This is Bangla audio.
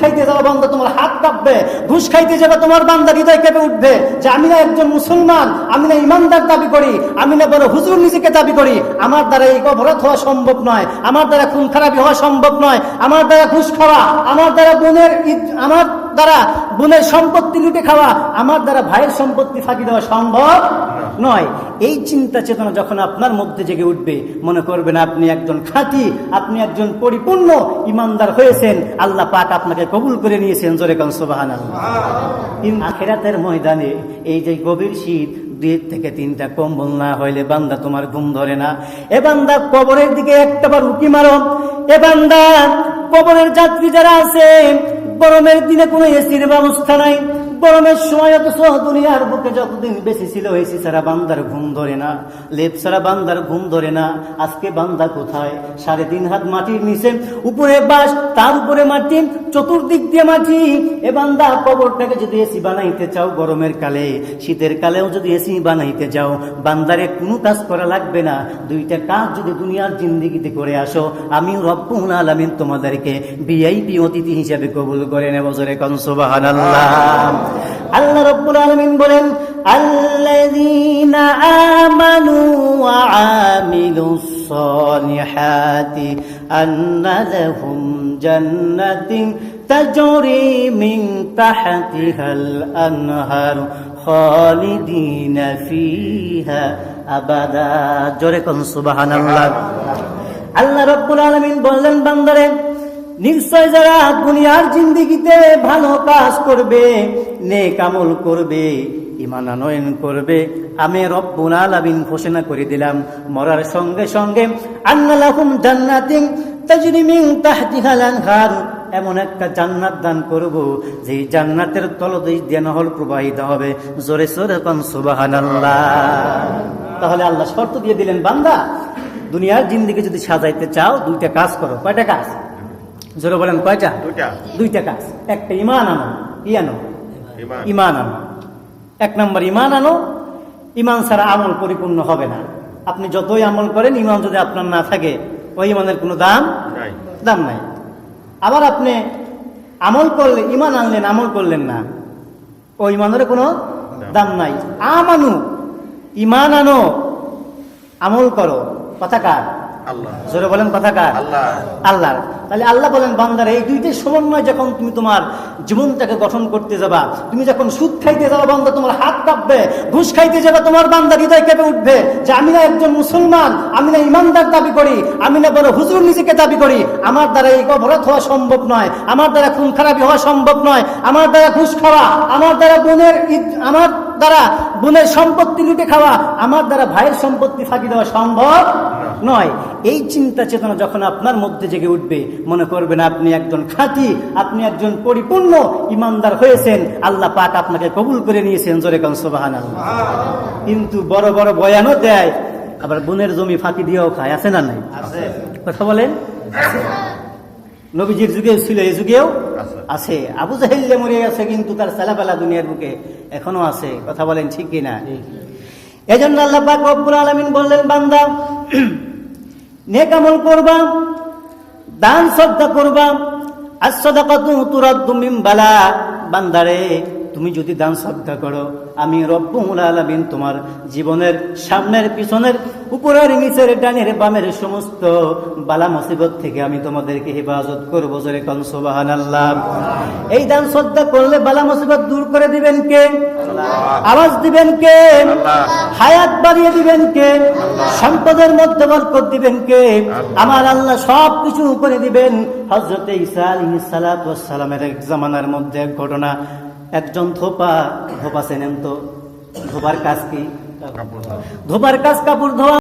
খাইতে যাওয়া বান্দা তোমার হাত কাঁপবে, ঘুষ খাইতে যাবে তোমার বান্দা হৃদয় কেঁপে উঠবে যে আমি না একজন মুসলমান, আমি না ইমানদার দাবি করি, আমি না বড় হুজুর নিজেকে দাবি করি। আমার দ্বারা এই অপরাধ হওয়া সম্ভব নয়, আমার দ্বারা খুন খারাপি হওয়া সম্ভব নয়, আমার দ্বারা ঘুষ খাওয়া, আমার দ্বারা বোনের আমার দ্বারা বোনের সম্পত্তি লুটে খাওয়া আমার দ্বারা ভাইয়ের সম্পত্তি ফাঁকি দেওয়া সম্ভব নয়। এই চিন্তা চেতনা যখন আপনার মধ্যে জেগে উঠবে মনে করবেন আপনি একজন খাঁটি আপনি একজন পরিপূর্ণ ইমানদার হয়েছেন আল্লাহ পাক আপনাকে কবুল করে নিয়েছেন জোরে কান সুবাহান আখেরাতের ময়দানে এই যে গভীর শীত দুই থেকে তিনটা কম্বল না হইলে বান্দা তোমার ঘুম ধরে না। এ বান্দা কবরের দিকে একটাবার উকি মারো। এ বান্দা কবরের যাত্রী যারা আছে গরমের দিনে কোনো এসির ব্যবস্থা নাই। গরমের সময় অথচ দুনিয়ার বুকে যতদিন বেশি ছিল এসি ছাড়া বান্দার ঘুম ধরে না, লেপ ছাড়া বান্দার ঘুম ধরে না। আজকে বান্দা কোথায়? সাড়ে তিন হাত মাটির নিচে, উপরে বাস তার উপরে মাটি চতুর্দিক দিয়ে মাটি। এ বান্দা কবরটাকে যদি এসি বানাইতে চাও গরমের কালে, শীতের কালেও যদি এসি বানাইতে যাও, বান্দারে কোনো কাজ করা লাগবে না। দুইটা কাজ যদি দুনিয়ার জিন্দিগিতে করে আসো, আমি রব্বুল আলামিন তোমাদেরকে ভিআইপি অতিথি হিসাবে কবুল করে নেব জোরে কন, সুবহানাল্লাহ। আল্লাহ রব্বুল আলামিন বলেন ওয়া আমিলুস সালিহাতি আন্না লাহুম জান্নাতিন তাজরি মিন তাহতিহাল আনহার খালিদিনা ফিহা আবাদা জোরে কোন সুবহানাল্লাহ। আল্লাহ রব্বুল আলামিন বললেন, বান্দারে নিশ্চয় যারা দুনিয়ার জিন্দিগিতে ভালো কাজ করবে, নেক আমল করবে ইমান আনয়ন করবে, আমি রব্বুল আলামিন ঘোষণা করে দিলাম। মরার সঙ্গে সঙ্গে আন্নালাহুম জান্নাতিন তাজরি মিন তাহতিহাল আনহার, এমন একটা জান্নাত দান করব যে জান্নাতের তলদেশ দিয়ে নহল প্রবাহিত হবে। জোরে সোরে কন, সুবহানাল্লাহ। তাহলে আল্লাহ শর্ত দিয়ে দিলেন, বান্দা, দুনিয়ার জিন্দিগি যদি সাজাইতে চাও, দুইটা কাজ করো। কয়টা কাজ? জোরে বলেন কয়টা? দুইটা। কাজ। একটা ইমান আনো ই আনো? ইমান আনো। এক নম্বর ইমান আনো ইমান ছাড়া আমল পরিপূর্ণ হবে না। আপনি যতই আমল করেন ইমান যদি আপনার না থাকে ওই ইমানের কোনো দাম দাম নাই। আবার আপনি আমল করলে ইমান আনলেন আমল করলেন না ওই ইমানের কোনো দাম। নাই। আমানু ইমান আনো আমল করো। কথা কার? জোরে বলেন কথা কার? আল্লাহ। আল্লাহ। তাহলে আল্লাহ বলেন বান্দার এই দুইটাই সমন্বয় যখন তুমি তোমার জীবনটাকে গঠন করতে যাবা তুমি যখন সুদ খাইতে যাবা বান্দা তোমার হাত কাঁপবে ঘুষ খাইতে যাবে তোমার বান্দা হৃদয় কেঁপে উঠবে যে আমি না একজন মুসলমান আমি না ইমানদার দাবি করি আমি না বড় হুজুর নিজেকে দাবি করি। আমার দ্বারা এই অপরাধ হওয়া সম্ভব নয় আমার দ্বারা খুন খারাপি হওয়া সম্ভব নয় আমার দ্বারা ঘুষ খাওয়া আমার দ্বারা বোনের আমার দ্বারা বোনের সম্পত্তি লুটে খাওয়া আমার দ্বারা ভাইয়ের সম্পত্তি ফাঁকি দেওয়া সম্ভব নয় এই চিন্তা চেতনা যখন আপনার মধ্যে জেগে উঠবে মনে করবেন আপনি একজন খাঁটি আপনি একজন পরিপূর্ণ ইমানদার হয়েছেন আল্লাহ পাক আপনাকে কবুল করে নিয়েছেন জোরে কান কিন্তু বড় বড় বয়ানও দেয় আবার বোনের জমি ফাঁকি দিয়েও খায় আছে না নাই? কথা বলেন? নবীজির যুগেও ছিল এই যুগেও আছে। আছে। আবু জাহিল্লে মরে গেছে কিন্তু তার সালাপালা দুনিয়ার বুকে এখনও আছে। কথা বলেন ঠিক কিনা? এই জন্য আল্লাহ পাক রব্বুল আলামিন বললেন বান্দা নেক আমল করবা দান শ্রদ্ধা করবা আর সদাকাতু তুরাদ্দু মিন বালা। বান্দারে, তুমি যদি দান শ্রদ্ধা করো, আমি রব্বুল আলামিন তোমার জীবনের সামনের পিছনের উপরের নিচের ডানের বামের সমস্ত বালা মুসিবত থেকে আমি তোমাদেরকে হেফাজত করব। জোরে কন সুবহানাল্লাহ। এই দান শ্রদ্ধা করলে বালা মুসিবত দূর করে দিবেন কে? আওয়াজ দিবেন কে? হায়াত বাড়িয়ে দিবেন কে? সম্পদের মধ্যে বরকত দিবেন কে? আমার আল্লাহ সব কিছু করে দিবেন হজরতে সালাতু এক জামানার মধ্যে এক ঘটনা। একজন ধোপা ধোপা সেনেন তো? ধোপার কাজ কি? ধোপার কাজ কাপড় ধোয়া